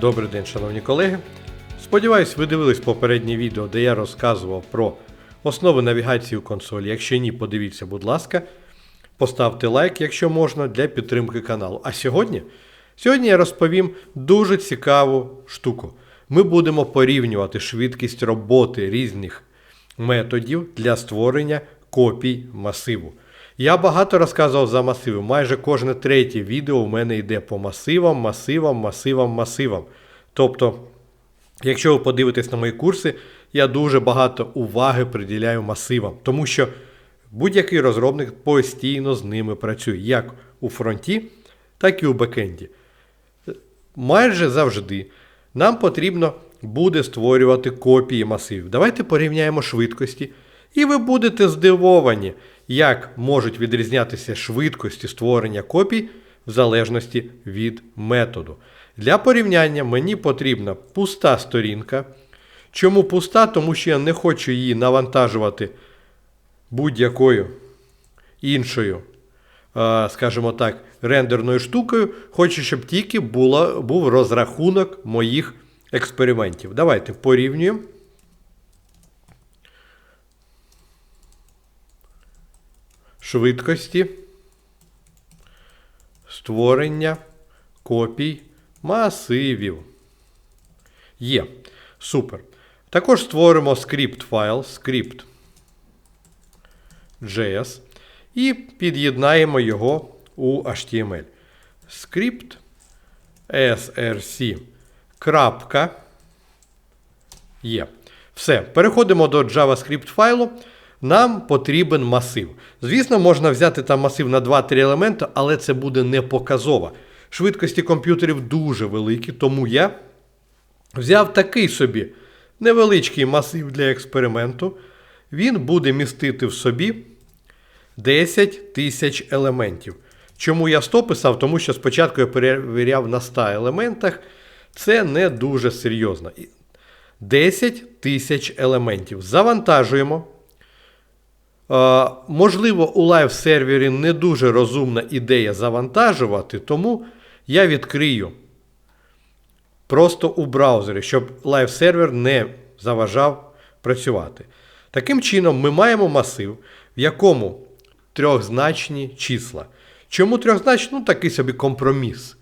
Добрий день, шановні колеги. Сподіваюсь, ви дивились попереднє відео, де я розказував про основи навігації у консолі. Якщо ні, подивіться, будь ласка. Поставте лайк, якщо можна, для підтримки каналу. А сьогодні? Сьогодні я розповім дуже цікаву штуку. Ми будемо порівнювати швидкість роботи різних методів для створення копій масиву. Я багато розказував за масиви. Майже кожне третє відео у мене йде по масивам, масивам, масивам, масивам. Тобто, якщо ви подивитесь на мої курси, я дуже багато уваги приділяю масивам, тому що будь-який розробник постійно з ними працює, як у фронті, так і у бекенді. Майже завжди нам потрібно буде створювати копії масивів. Давайте порівняємо швидкості, і ви будете здивовані, як можуть відрізнятися швидкості створення копій в залежності від методу. Для порівняння мені потрібна пуста сторінка. Чому пуста? Тому що я не хочу її навантажувати будь-якою іншою, скажімо так, рендерною штукою. Хочу, щоб тільки була, був розрахунок моїх експериментів. Давайте порівнюємо. Швидкості створення копій масивів. Є. Супер. Також створимо скрипт файл, скрипт JS і під'єднаємо його у HTML. Скрипт src. Крапка. Є. Все. Переходимо до JavaScript файлу. Нам потрібен масив. Звісно, можна взяти там масив на 2-3 елементи, але це буде не показово. Швидкості комп'ютерів дуже великі, тому я взяв такий собі невеличкий масив для експерименту. Він буде містити в собі 10 тисяч елементів. Чому я 100 писав? Тому що спочатку я перевіряв на 100 елементах. Це не дуже серйозно. 10 тисяч елементів. Завантажуємо. Е, можливо, у лайв-сервері не дуже розумна ідея завантажувати, тому я відкрию просто у браузері, щоб лайв-сервер не заважав працювати. Таким чином, ми маємо масив, в якому трьохзначні числа. Чому трьохзначні? Ну, такий собі компроміс.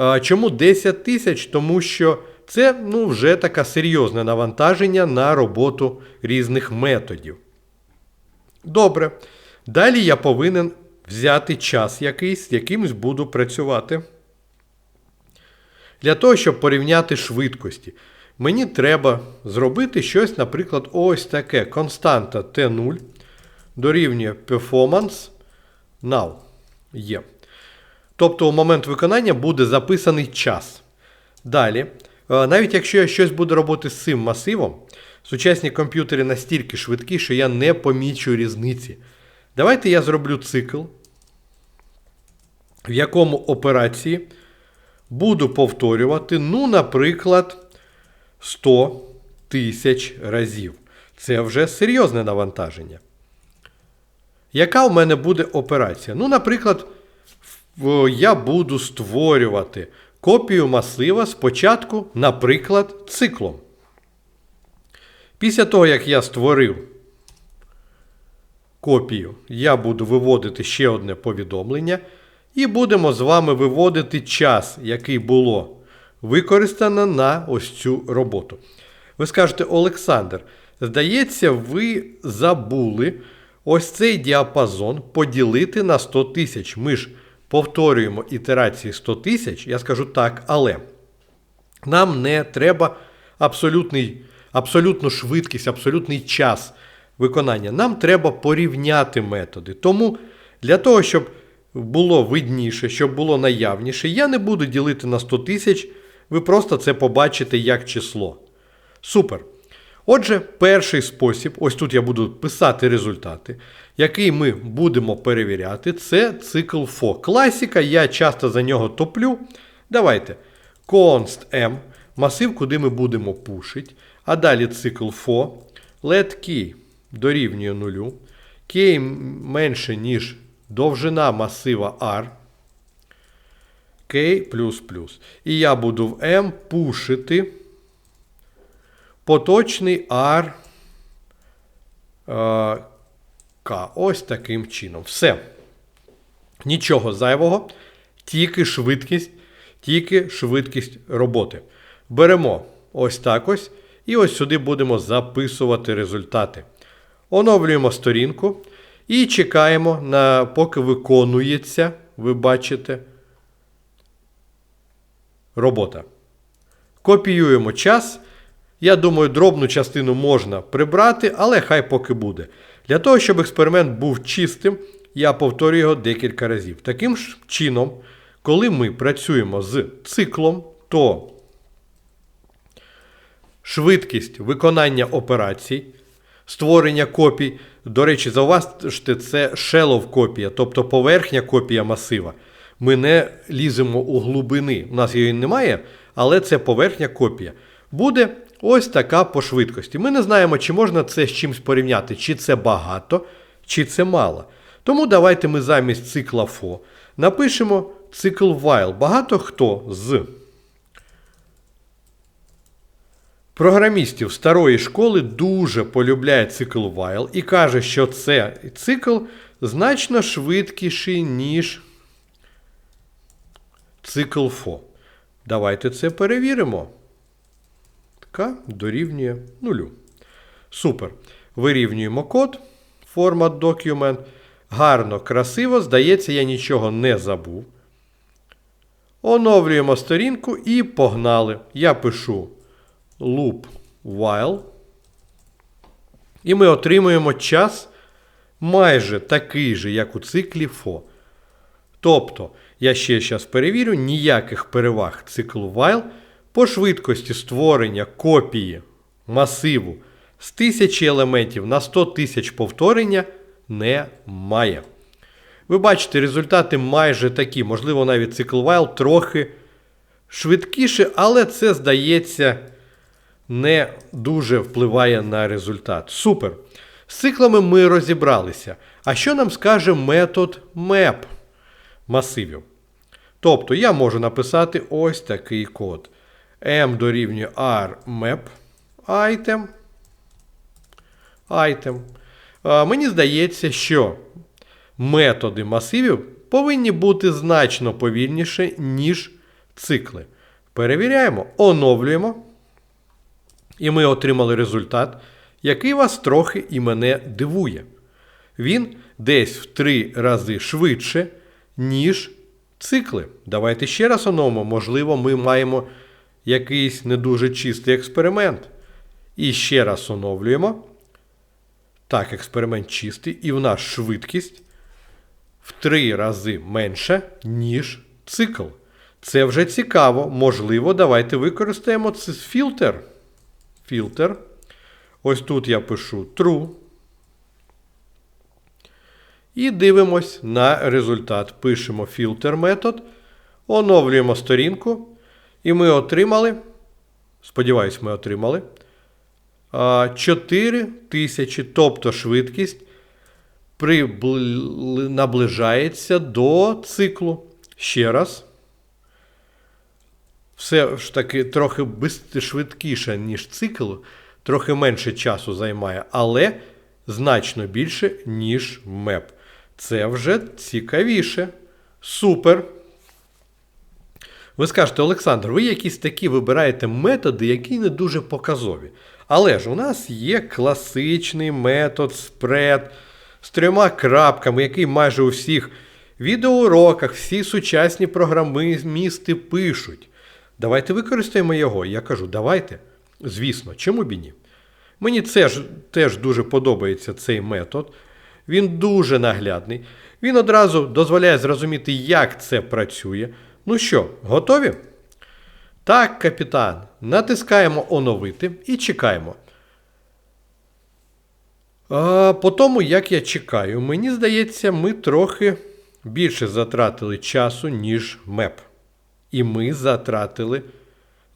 Е, чому 10 тисяч? Тому що це ну, вже таке серйозне навантаження на роботу різних методів. Добре. Далі я повинен взяти час якийсь, з якимось буду працювати. Для того, щоб порівняти швидкості, мені треба зробити щось, наприклад, ось таке. Константа T0 дорівнює performance now. Є. Тобто у момент виконання буде записаний час. Далі, е, навіть якщо я щось буду робити з цим масивом, сучасні комп'ютери настільки швидкі, що я не помічу різниці. Давайте я зроблю цикл, в якому операції буду повторювати, ну, наприклад, 100 тисяч разів. Це вже серйозне навантаження. Яка у мене буде операція? Ну, наприклад, я буду створювати копію масива спочатку, наприклад, циклом. Після того, як я створив копію, я буду виводити ще одне повідомлення. І будемо з вами виводити час, який було використано на ось цю роботу. Ви скажете, Олександр, здається, ви забули ось цей діапазон поділити на 100 тисяч. Ми ж повторюємо ітерації 100 тисяч. Я скажу так, але нам не треба абсолютний, абсолютну швидкість, абсолютний час виконання. Нам треба порівняти методи. Тому для того, щоб було видніше, щоб було наявніше, я не буду ділити на 100 тисяч, ви просто це побачите як число. Супер. Отже, перший спосіб, ось тут я буду писати результати, який ми будемо перевіряти, це цикл FO. Класіка, я часто за нього топлю. Давайте. const m, масив, куди ми будемо пушити. А далі цикл FO. Let key дорівнює нулю. Key менше, ніж довжина масива R. K++. І я буду в M пушити поточний R е, К. Ось таким чином. Все. Нічого зайвого, тільки швидкість, тільки швидкість роботи. Беремо ось так ось. І ось сюди будемо записувати результати. Оновлюємо сторінку і чекаємо, на, поки виконується, ви бачите, робота. Копіюємо час. Я думаю, дробну частину можна прибрати, але хай поки буде. Для того, щоб експеримент був чистим, я повторюю його декілька разів. Таким ж чином, коли ми працюємо з циклом, то швидкість виконання операцій, створення копій. До речі, зауважте, це shellow копія, тобто поверхня копія масива. Ми не ліземо у глибини. У нас її немає, але це поверхня копія. Буде ось така по швидкості. Ми не знаємо, чи можна це з чимось порівняти, чи це багато, чи це мало. Тому давайте ми замість цикла FO напишемо цикл while. Багато хто з програмістів старої школи дуже полюбляє цикл while і каже, що це цикл значно швидкіший, ніж цикл FO. Давайте це перевіримо. К дорівнює нулю. Супер. Вирівнюємо код. Format document. Гарно, красиво. Здається, я нічого не забув. Оновлюємо сторінку і погнали. Я пишу loop while. І ми отримуємо час майже такий же, як у циклі FO. Тобто, я ще зараз перевірю, ніяких переваг циклу while по швидкості створення копії масиву з 1000 елементів на 100 тисяч повторення немає. Ви бачите, результати майже такі. Можливо, навіть цикл while трохи швидкіше, але це, здається, не дуже впливає на результат. Супер. З циклами ми розібралися. А що нам скаже метод map масивів? Тобто я можу написати ось такий код. M дорівнює R map item. item. Мені здається, що методи масивів повинні бути значно повільніше, ніж цикли. Перевіряємо, оновлюємо. І ми отримали результат, який вас трохи і мене дивує. Він десь в три рази швидше, ніж цикли. Давайте ще раз оновимо. Можливо, ми маємо якийсь не дуже чистий експеримент. І ще раз оновлюємо. Так, експеримент чистий, і в нас швидкість в три рази менша, ніж цикл. Це вже цікаво. Можливо, давайте використаємо це фільтр. Фільтр. Ось тут я пишу true. І дивимось на результат. Пишемо фільтр метод, оновлюємо сторінку. І ми отримали, сподіваюсь, ми отримали 4 тисячі, тобто швидкість наближається до циклу. Ще раз. Все ж таки трохи швидкіше, ніж цикл, трохи менше часу займає, але значно більше, ніж меп. Це вже цікавіше. Супер. Ви скажете, Олександр, ви якісь такі вибираєте методи, які не дуже показові. Але ж у нас є класичний метод спред з трьома крапками, який майже у всіх відеоуроках всі сучасні програмісти пишуть. Давайте використаємо його. Я кажу, давайте. Звісно, чому б і ні? Мені це ж, теж дуже подобається цей метод. Він дуже наглядний. Він одразу дозволяє зрозуміти, як це працює. Ну що, готові? Так, капітан. Натискаємо оновити і чекаємо. А, По тому, як я чекаю, мені здається, ми трохи більше затратили часу, ніж меп. І ми затратили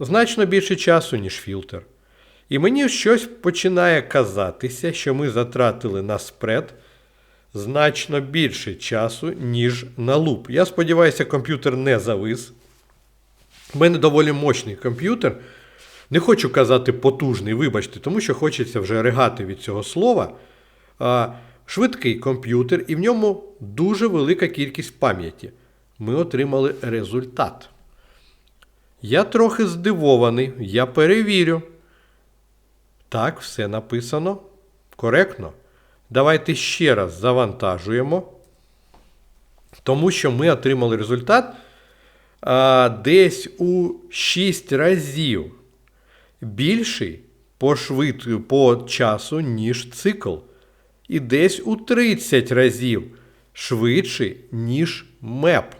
значно більше часу, ніж фільтр. І мені щось починає казатися, що ми затратили на спред значно більше часу, ніж на луп. Я сподіваюся, комп'ютер не завис. У мене доволі мощний комп'ютер. Не хочу казати потужний, вибачте, тому що хочеться вже ригати від цього слова. Швидкий комп'ютер, і в ньому дуже велика кількість пам'яті. Ми отримали результат. Я трохи здивований, я перевірю. Так, все написано. Коректно. Давайте ще раз завантажуємо. Тому що ми отримали результат а, десь у 6 разів більший по, швид... по часу, ніж цикл. І десь у 30 разів швидший, ніж меп.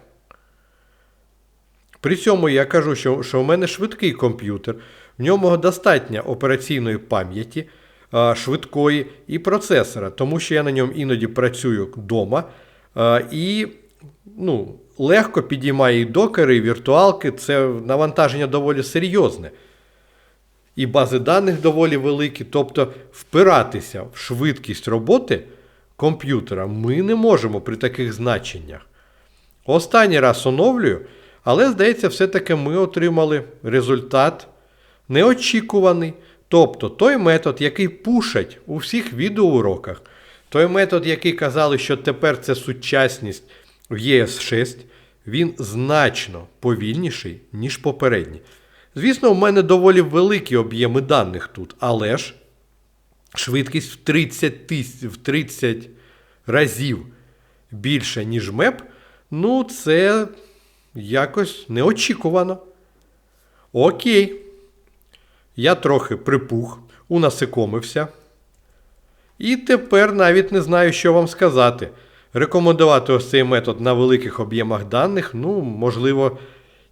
При цьому я кажу, що, що в мене швидкий комп'ютер, в ньому достатньо операційної пам'яті, швидкої і процесора, тому що я на ньому іноді працюю вдома і ну, легко підіймаю і докери, і віртуалки. Це навантаження доволі серйозне. І бази даних доволі великі. Тобто впиратися в швидкість роботи комп'ютера ми не можемо при таких значеннях. Останній раз оновлюю, але, здається, все-таки ми отримали результат неочікуваний. Тобто той метод, який пушать у всіх відеоуроках, той метод, який казали, що тепер це сучасність в ЄС6, він значно повільніший, ніж попередній. Звісно, в мене доволі великі об'єми даних тут, але ж швидкість в 30 тисяч, в 30 разів більше, ніж МЕП, ну це якось неочікувано. Окей. Я трохи припух, унасикомився. І тепер навіть не знаю, що вам сказати. Рекомендувати ось цей метод на великих об'ємах даних, ну, можливо,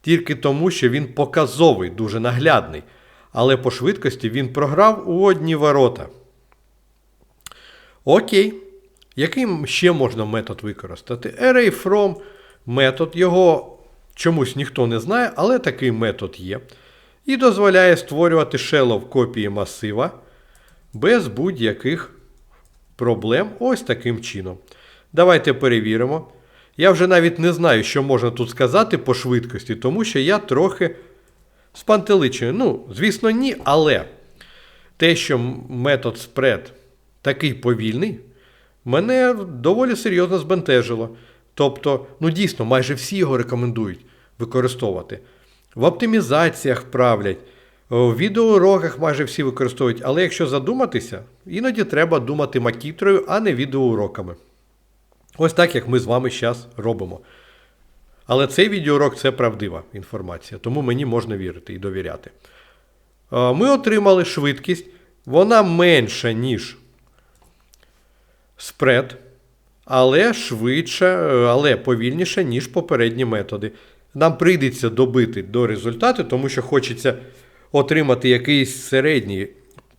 тільки тому, що він показовий, дуже наглядний. Але по швидкості він програв у одні ворота. Окей. Який ще можна метод використати? Array from метод. Його чомусь ніхто не знає, але такий метод є. І дозволяє створювати шелов копії масива без будь-яких проблем ось таким чином. Давайте перевіримо. Я вже навіть не знаю, що можна тут сказати по швидкості, тому що я трохи спантеличений. Ну, звісно, ні, але те, що метод spread такий повільний, мене доволі серйозно збентежило. Тобто, ну дійсно, майже всі його рекомендують використовувати. В оптимізаціях правлять, в відеоуроках майже всі використовують, але якщо задуматися, іноді треба думати макітрою, а не відеоуроками. Ось так, як ми з вами зараз робимо. Але цей відеоурок це правдива інформація, тому мені можна вірити і довіряти. Ми отримали швидкість, вона менша, ніж спред, але швидше, але повільніша, ніж попередні методи. Нам прийдеться добити до результату, тому що хочеться отримати якийсь середній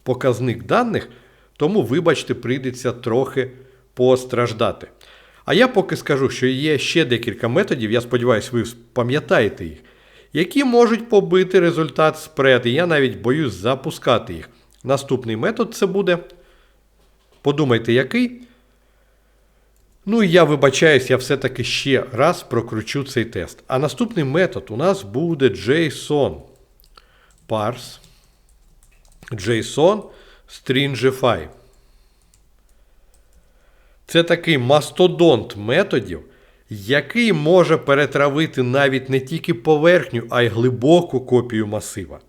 показник даних, тому, вибачте, прийдеться трохи постраждати. А я поки скажу, що є ще декілька методів, я сподіваюся, ви пам'ятаєте їх, які можуть побити результат спред, я навіть боюсь запускати їх. Наступний метод це буде. Подумайте, який. Ну і я вибачаюсь, я все-таки ще раз прокручу цей тест. А наступний метод у нас буде JSON. Parse. JSON Stringify. Це такий мастодонт методів, який може перетравити навіть не тільки поверхню, а й глибоку копію масива.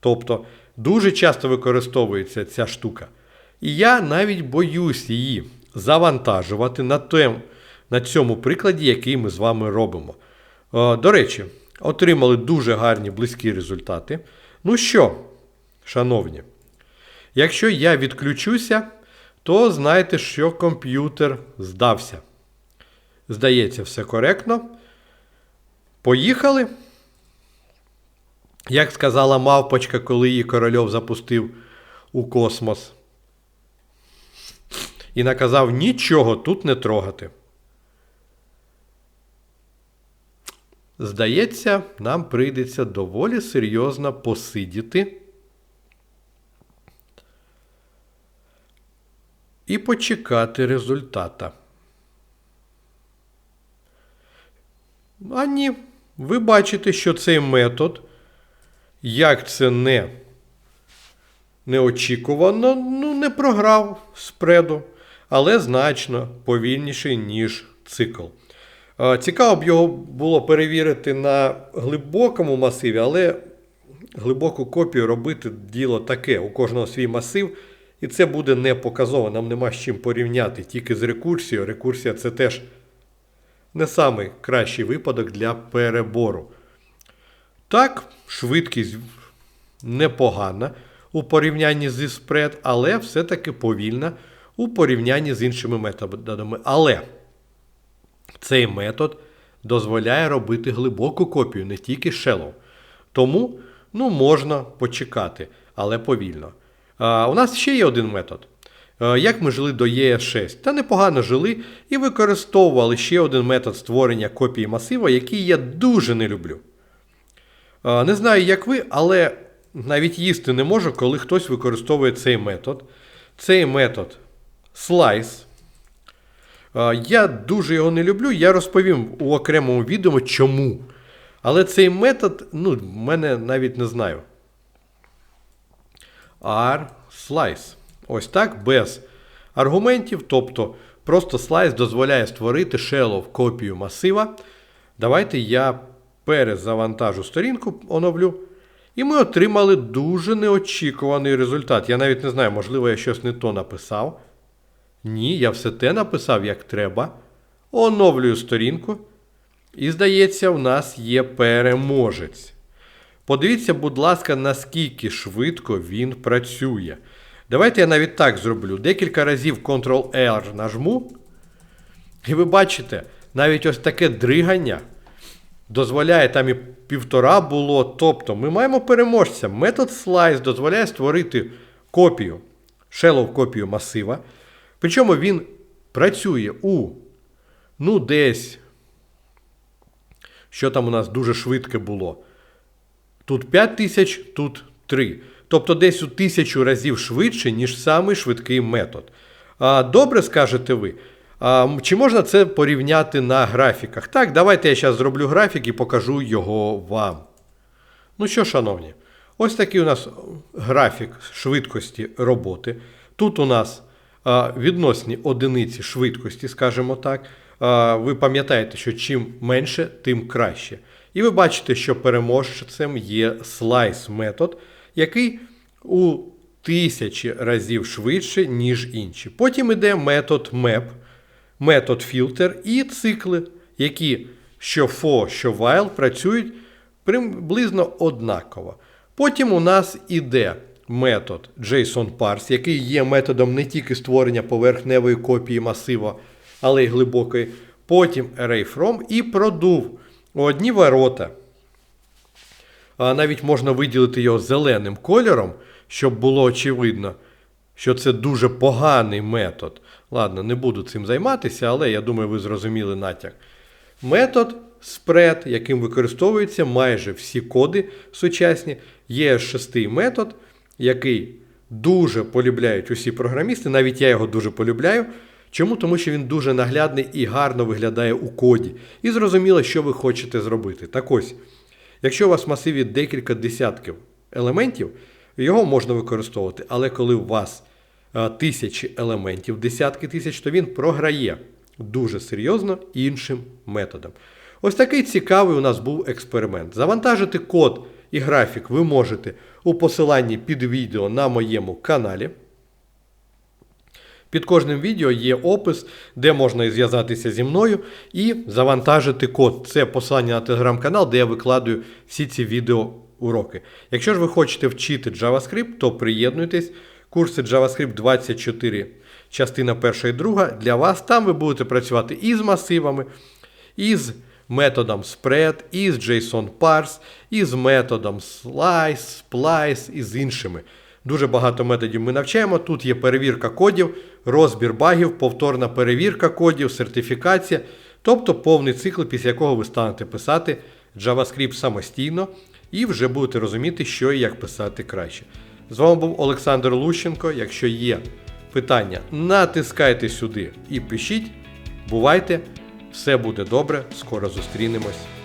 Тобто дуже часто використовується ця штука. І я навіть боюсь її завантажувати на тем, на цьому прикладі, який ми з вами робимо. До речі, отримали дуже гарні близькі результати. Ну що, шановні, якщо я відключуся, то знайте, що комп'ютер здався. Здається, все коректно. Поїхали. Як сказала мавпочка, коли її корольов запустив у космос. І наказав нічого тут не трогати. Здається, нам прийдеться доволі серйозно посидіти. і почекати результата. А ні, ви бачите, що цей метод, як це не неочікувано, ну, не програв спреду, але значно повільніший, ніж цикл. Цікаво б його було перевірити на глибокому масиві, але глибоку копію робити діло таке, у кожного свій масив, і це буде не показово. Нам нема з чим порівняти тільки з рекурсією. Рекурсія це теж не самий кращий випадок для перебору. Так, швидкість непогана у порівнянні зі спред, але все-таки повільна у порівнянні з іншими методами. Але цей метод дозволяє робити глибоку копію, не тільки shallow. Тому ну, можна почекати, але повільно. А, у нас ще є один метод. Як ми жили до ES6? Та непогано жили і використовували ще один метод створення копії масива, який я дуже не люблю. Не знаю, як ви, але навіть їсти не можу, коли хтось використовує цей метод. Цей метод slice. А, Я дуже його не люблю. Я розповім у окремому відео, чому. Але цей метод, ну, мене навіть не знаю. R slice. Ось так, без аргументів. Тобто, просто слайс дозволяє створити shallow копію масива. Давайте я перезавантажу сторінку, оновлю. І ми отримали дуже неочікуваний результат. Я навіть не знаю, можливо, я щось не то написав. Ні, я все те написав, як треба. Оновлюю сторінку. І, здається, в нас є переможець. Подивіться, будь ласка, наскільки швидко він працює. Давайте я навіть так зроблю. Декілька разів Ctrl-R нажму. І ви бачите, навіть ось таке дригання дозволяє там і півтора було. Тобто ми маємо переможця. Метод slice дозволяє створити копію, shallow копію масива. Причому він працює у, ну, десь, що там у нас дуже швидке було. Тут 5 тисяч, тут 3. Тобто десь у тисячу разів швидше, ніж самий швидкий метод. А, Добре скажете ви. А, Чи можна це порівняти на графіках? Так, давайте я зараз зроблю графік і покажу його вам. Ну що, шановні, ось такий у нас графік швидкості роботи. Тут у нас відносні одиниці швидкості, скажімо так. Ви пам'ятаєте, що чим менше, тим краще. І ви бачите, що переможцем є slice метод, який у тисячі разів швидше, ніж інші. Потім йде метод map, метод filter і цикли, які що for, що while працюють приблизно однаково. Потім у нас іде метод JSON-parse, який є методом не тільки створення поверхневої копії масива, але й глибокої. Потім array from і продув одні ворота. Навіть можна виділити його зеленим кольором, щоб було очевидно, що це дуже поганий метод. Ладно, не буду цим займатися, але я думаю, ви зрозуміли натяк. Метод spread, яким використовуються майже всі коди сучасні, є шестий метод, який дуже полюбляють усі програмісти. Навіть я його дуже полюбляю. Чому? Тому що він дуже наглядний і гарно виглядає у коді. І зрозуміло, що ви хочете зробити. Так ось, якщо у вас в масиві декілька десятків елементів, його можна використовувати. Але коли у вас тисячі елементів, десятки тисяч, то він програє дуже серйозно іншим методом. Ось такий цікавий у нас був експеримент. Завантажити код і графік ви можете у посиланні під відео на моєму каналі. Під кожним відео є опис, де можна зв'язатися зі мною і завантажити код. Це посилання на телеграм-канал, де я викладаю всі ці відео уроки. Якщо ж ви хочете вчити JavaScript, то приєднуйтесь. Курси JavaScript 24, частина 1 і 2 для вас. Там ви будете працювати і з масивами, і з методом spread, і з JSON parse, і з методом slice, splice, і з іншими. Дуже багато методів ми навчаємо. Тут є перевірка кодів, розбір багів, повторна перевірка кодів, сертифікація, тобто повний цикл, після якого ви станете писати JavaScript самостійно і вже будете розуміти, що і як писати краще. З вами був Олександр Лущенко. Якщо є питання, натискайте сюди і пишіть. Бувайте, все буде добре, скоро зустрінемось.